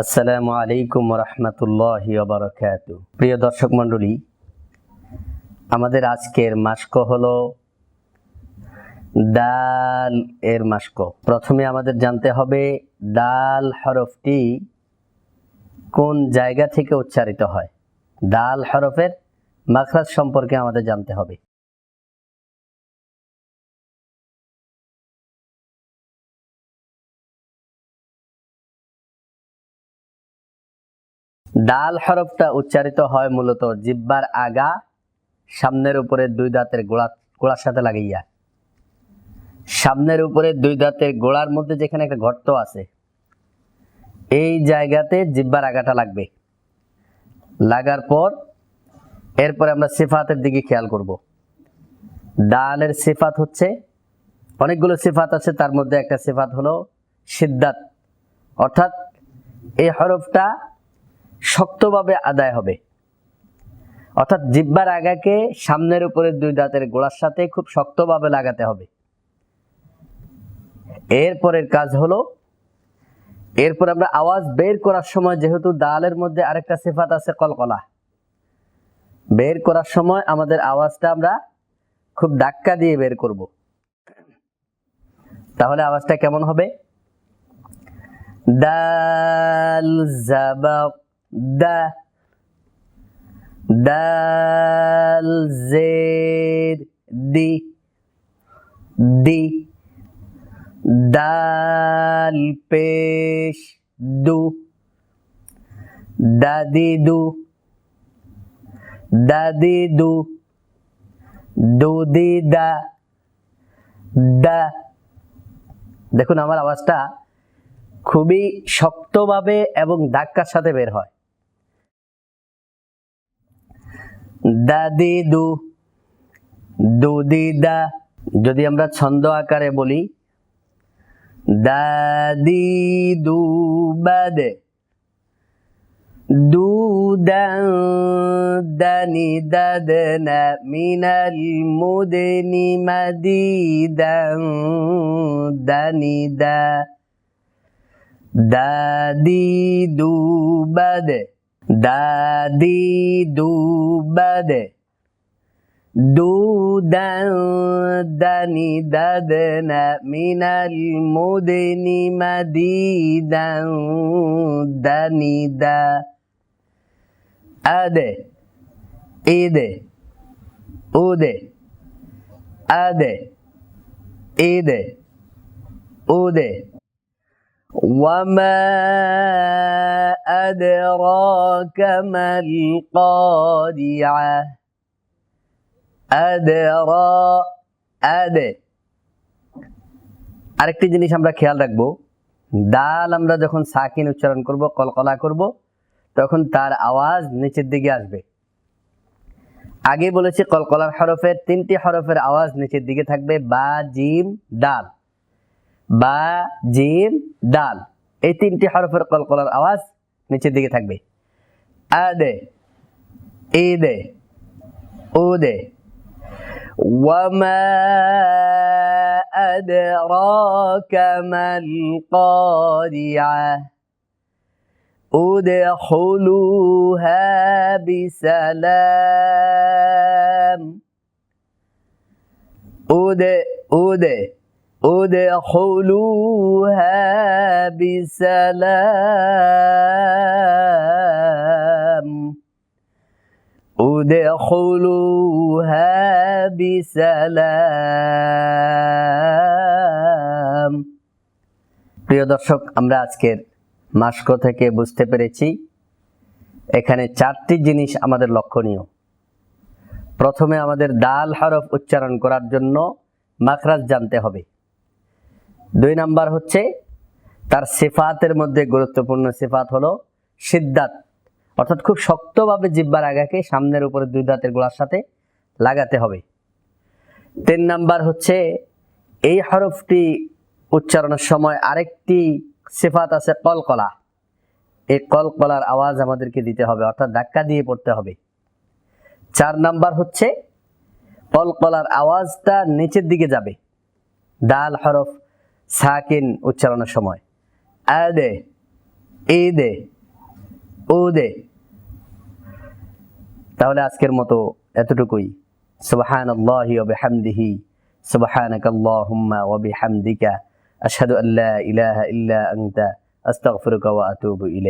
আসসালামু আলাইকুম রহমতুল্লাহ বারকাত প্রিয় দর্শক মণ্ডলী, আমাদের আজকের মাস্ক হলো ডাল এর মাস্ক। প্রথমে আমাদের জানতে হবে দাল হরফটি কোন জায়গা থেকে উচ্চারিত হয়। দাল হরফের মাখরাজ সম্পর্কে আমাদের জানতে হবে। দাল হরফটা উচ্চারিত হয় মূলত জিব্বার আগা, সামনের উপরে দুই দাঁতের গোড়া, গোড়ার সাথে লাগাইয়া। সামনের উপরে দুই দাঁতের গোড়ার মধ্যে যেখানে একটা গর্ত আছে, এই জায়গাতে জিব্বার আগাটা লাগবে। লাগার পর, এরপরে আমরা সিফাতের দিকে খেয়াল করব। ডালের সিফাত হচ্ছে, অনেকগুলো সিফাত আছে, তার মধ্যে একটা সিফাত হলো সিদ্ধাত অর্থাৎ এই হরফটা শক্তভাবে আদায় হবে। অর্থাৎ জিব্বার আগাকে সামনের উপরে দুই দাঁতের গোড়ার সাথে খুব শক্তভাবে লাগাতে হবে। এরপরের কাজ হলো, এরপর আমরা আওয়াজ বের করার সময় যেহেতু দালের মধ্যে আরেকটা সিফাত আছে, কলকলা। বের করার সময় আমাদের আওয়াজটা আমরা খুব ধাক্কা দিয়ে বের করব। তাহলে আওয়াজটা কেমন হবে? দাল জাবাক দা, দাল, জের, দি দি, দাল, পেশ, দু, দাদি দু দাদি, দু, দুদি, দা দা। দেখুন, আমার আওয়াজটা খুবই শক্তভাবে এবং ধাক্কার সাথে বের হয়। দাদি দু দুদি দা যদি আমরা ছন্দ আকারে বলি, দাদি দু বাদে দু। দানি দাদনা মিনাল দানি দা দাদি দু। دادي دو بد دو دن دني ددن من المدن مديدا دني دا أد. إد. أد أد. إد. اد وما أدراك ما القارعة أدرى أدى আরেকটি জিনিস আমরা খেয়াল রাখবো দাল আমরা যখন সাকিন উচ্চারণ করব কলকলা করব তখন তার আওয়াজ নিচের দিকে আসবে আগে বলেছি কলকলার হরফের তিনটি হরফের আওয়াজ নিচের দিকে থাকবে বা জিম ডাল বা জিম দাল এই তিনটি হরফের কলকলার আওয়াজ নিচের দিকে থাকবে আদে ইদে উদে وما أدراك ما القارعة ادخلوها بسلام أد أد ادخلوها بسلام ادخلوها بسلام প্রিয় দর্শক আমরা আজকের মাস্ক থেকে বুঝতে পেরেছি এখানে চারটি জিনিস আমাদের লক্ষণীয় প্রথমে আমাদের দাল হরফ উচ্চারণ করার জন্য মাখরাজ জানতে হবে দুই নাম্বার হচ্ছে, তার সেফাতের মধ্যে গুরুত্বপূর্ণ সেফাত হলো সিদ্ধাত অর্থাৎ খুব শক্তভাবে জিব্বার আগাকে সামনের উপরে দুই দাঁতের গোড়ার সাথে লাগাতে হবে। তিন নাম্বার হচ্ছে, এই হরফটি উচ্চারণের সময় আরেকটি সেফাত আছে কলকলা। এই কলকলার আওয়াজ আমাদেরকে দিতে হবে, অর্থাৎ ধাক্কা দিয়ে পড়তে হবে। চার নাম্বার হচ্ছে, কলকলার আওয়াজটা নিচের দিকে যাবে। দাল হরফ সাকিন উচ্চারণের সময়। এ দে ও দে তাহলে আজকের মতো এতটুকুই। সুবহান আল্লাহি ওয়া বিহামদিহি সুবহানাক আল্লাহুম্মা ওয়া বিহামদিকা। আশহাদু আল্লা ইলাহা ইল্লা আনতা, আস্তাগফিরুকা ওয়া আতুবু ইলাইক।